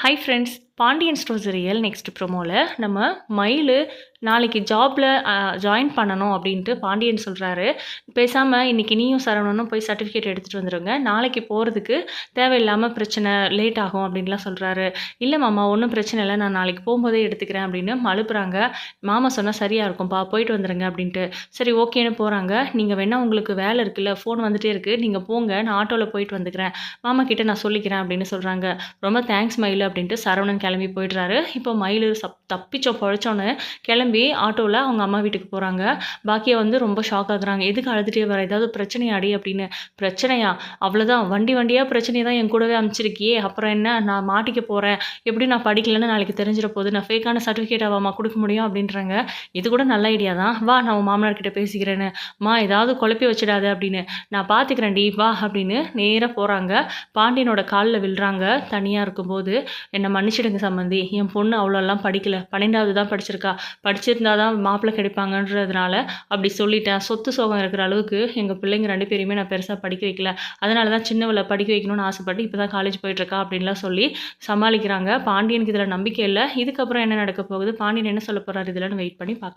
Hi friends, Pandian stores real next ப்ரொமோவில் நம்ம மயில் நாளைக்கு ஜாபில் ஜாயின் பண்ணணும் அப்படின்ட்டு பாண்டியன் சொல்கிறாரு பேசாமல் இன்றைக்கி நீயும் சரவணனும் போய் சர்டிஃபிகேட் எடுத்துகிட்டு வந்துடுங்க நாளைக்கு போகிறதுக்கு தேவையில்லாமல் பிரச்சனை லேட் ஆகும் அப்படின்லாம் சொல்கிறாரு இல்லை மாமா ஒன்றும் பிரச்சனை இல்லை. நான் நாளைக்கு போகும்போதே எடுத்துக்கிறேன் அப்படின்னு மழுப்புறாங்க. மாமா சொன்னால் சரியாக இருக்கும்ப்பா போயிட்டு வந்துடுங்க அப்படின்ட்டு. சரி ஓகேன்னு போகிறாங்க நீங்கள் வேணால் உங்களுக்கு வேலை இருக்குல்ல ஃபோன் வந்துட்டே இருக்குது நீங்கள் போங்க. நான் ஆட்டோவில் போயிட்டு வந்துக்கிறேன். மாமா கிட்டே நான் சொல்லிக்கிறேன் அப்படின்னு சொல்கிறாங்க ரொம்ப தேங்க்ஸ் மயில் அப்படின்ட்டு சரவணன் கிளம்பி போயிடுறாரு. இப்போ மயில் சப் தப்பிச்சோம் பழைச்சோன்னு கிளம்பி ஆட்டோவில் அவங்க அம்மா வீட்டுக்கு போகிறாங்க பாக்கியா வந்து ரொம்ப ஷாக் ஆகுறாங்க. எதுக்கு அழுதுகிட்டே வர? ஏதாவது பிரச்சனையாடி அப்படின்னு. பிரச்சனையா? அவ்வளோதான் வண்டி வண்டியாக பிரச்சனை தான் என் கூடவே அனுப்பிச்சிருக்கியே. அப்புறம் என்ன? நான் மாட்டிக்க போகிறேன் எப்படி நான் படிக்கலைன்னு நாளைக்கு தெரிஞ்சிட போது நான் ஃபேக்கான சர்டிஃபிகேட் அம்மா கொடுக்க முடியும்? அப்படின்றாங்க. இது கூட நல்ல ஐடியா தான். வா நான் உன் மாமனார்கிட்ட பேசிக்கிறேன்னு. மா ஏதாவது குழப்பி வச்சிடாத அப்படின்னு. நான் பார்த்துக்கிறேன் டி. வா அப்படின்னு நேராக போகிறாங்க பாண்டியனோட காலில் விழுறாங்க. தனியாக இருக்கும்போது. என்னை மன்னிச்சிடுங்க சம்மந்தி என் பொண்ணு அவ்வளோலாம் படிக்கல. பன்னெண்டாவது தான் படிச்சிருக்கா. படிச்சிருந்தா தான் மாப்பிள்ளை கிடைப்பாங்கன்றதுனால அப்படி சொல்லிட்டேன். சொத்து சோகம் இருக்கிற அளவுக்கு எங்கள் பிள்ளைங்க ரெண்டு பேரையுமே நான் பெருசாக படிக்க வைக்கல. அதனால தான் சின்னவளை படிக்க வைக்கணும்னு ஆசைப்பட்டு இப்போ தான் காலேஜ் போயிட்டுருக்கா அப்படின்லாம் சொல்லி சமாளிக்கிறாங்க. பாண்டியனுக்கு இதில் நம்பிக்கை இல்லை. இதுக்கப்புறம் என்ன நடக்க போகுது? பாண்டியன் என்ன சொல்ல போகிறார் இதில்னு வெயிட் பண்ணி பார்க்கலாம்.